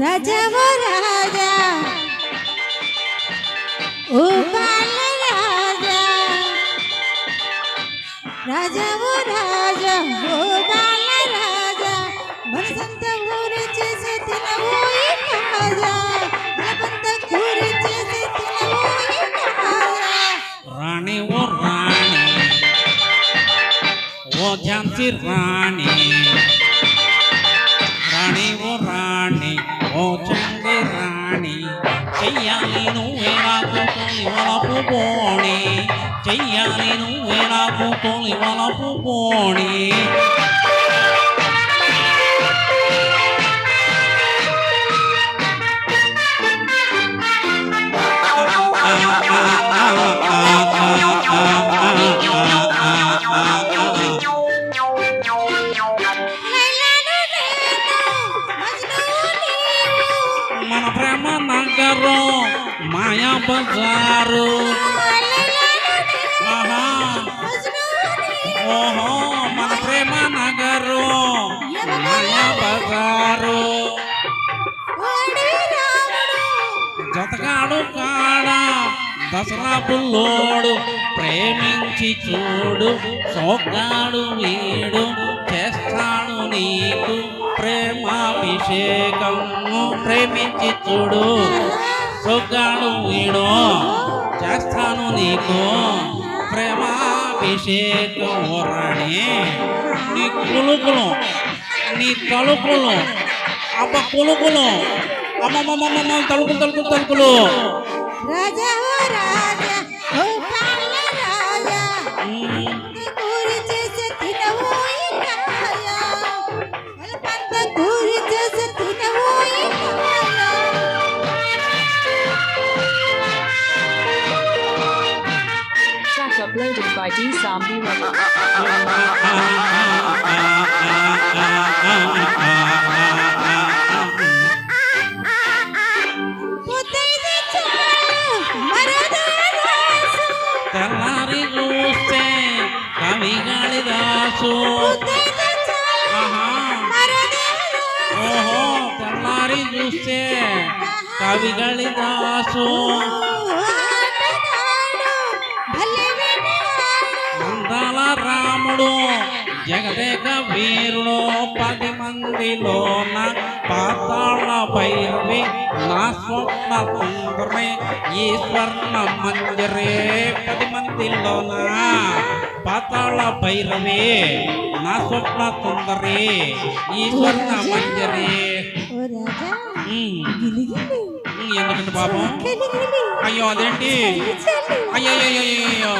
राजा उबाल राजा राजा उबाल राजा बसंत राजा, बसंत गुरचे राजा। रानी वो रानी, वो झांसी रानी। చెయ్యాలి నువ్వే నాకు తొలి వలపు పోణి మన ప్రేమ నగరం మాయా బజారు ఓహో మన ప్రేమ నగరు బజారు. జతగాడు కాడా దసరా పుల్లోడు ప్రేమించి చూడు సోగ్గాడు వీడు చేస్తాడు నీకు ప్రేమాభిషేకం ప్రేమించి చూడు సొగ్గాడు వీడు చేస్తాను నీకు isi tuorane ni kulo kulo ni talo kulo apa kulo kulo ama ama ama ama talo raja ho raja ho pala raja. uploaded by D Sambi Records. పొద్దైతే చాలు మరదే రాసు తెల్లారి చూస్తే కవిగాళి దాసు పొద్దైతే చాలు ఆహా మరదే రాసు ఓహో తెల్లారి చూస్తే కవిగాళి దాసు అందాల రాముడు. జగదేక వీరుడు పది మందిలోన పాతాళ భైరవి నా స్వప్న సుందరి ఈ స్వర్ణ మంజరే పది మందిలోన. పాతాళ భైరవి నా స్వప్న సుందరి ఈ స్వర్ణ మంజరి గిలిగిలి ఎందుకంటే పాపం గిలిగిలి అయ్యో అదేంటి? చలి అయ్యయ్యో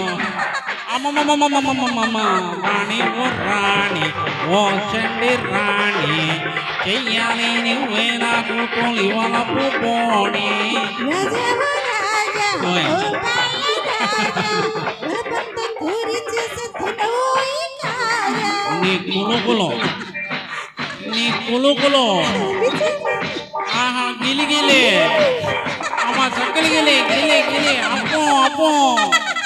అమ్మమ్మమ్మమ్మమ్మమ్మమ్మ. రాణి ఓ రాణి ఓ చండి రాణి. చెయ్యాలి నువ్వే నాకు తొలి వలపు పోణి. నీ కులుకులు. నీ కులుకులు. ఆహా గిలి આ કકડી ને ગીલી ગીલી. આપો આપો.